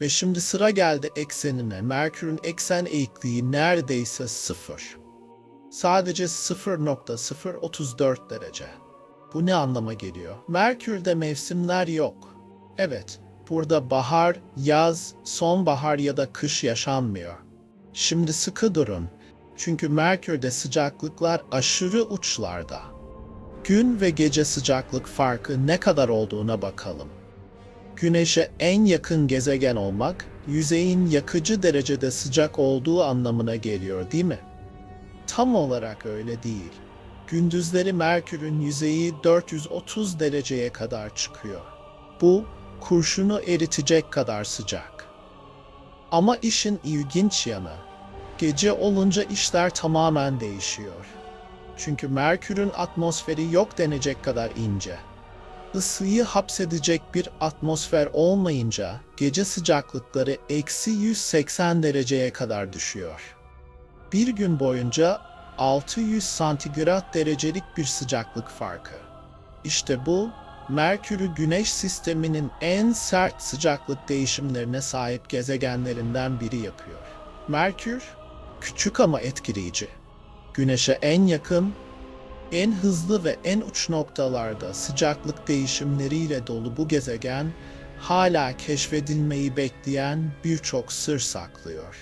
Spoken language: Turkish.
Ve şimdi sıra geldi eksenine. Merkür'ün eksen eğikliği neredeyse sıfır. Sadece 0.034 derece. Bu ne anlama geliyor? Merkür'de mevsimler yok. Evet, burada bahar, yaz, sonbahar ya da kış yaşanmıyor. Şimdi sıkı durun. Çünkü Merkür'de sıcaklıklar aşırı uçlarda. Gün ve gece sıcaklık farkı ne kadar olduğuna bakalım. Güneşe en yakın gezegen olmak, yüzeyin yakıcı derecede sıcak olduğu anlamına geliyor değil mi? Tam olarak öyle değil. Gündüzleri Merkür'ün yüzeyi 430 dereceye kadar çıkıyor. Bu, kurşunu eritecek kadar sıcak. Ama işin ilginç yanı, gece olunca işler tamamen değişiyor. Çünkü Merkür'ün atmosferi yok denecek kadar ince. Isıyı hapsedecek bir atmosfer olmayınca gece sıcaklıkları eksi 180 dereceye kadar düşüyor. Bir gün boyunca 600 santigrat derecelik bir sıcaklık farkı. İşte bu, Merkür'ü Güneş sisteminin en sert sıcaklık değişimlerine sahip gezegenlerinden biri yapıyor. Merkür, küçük ama etkileyici. Güneşe en yakın, en hızlı ve en uç noktalarda sıcaklık değişimleriyle dolu bu gezegen, hala keşfedilmeyi bekleyen birçok sır saklıyor.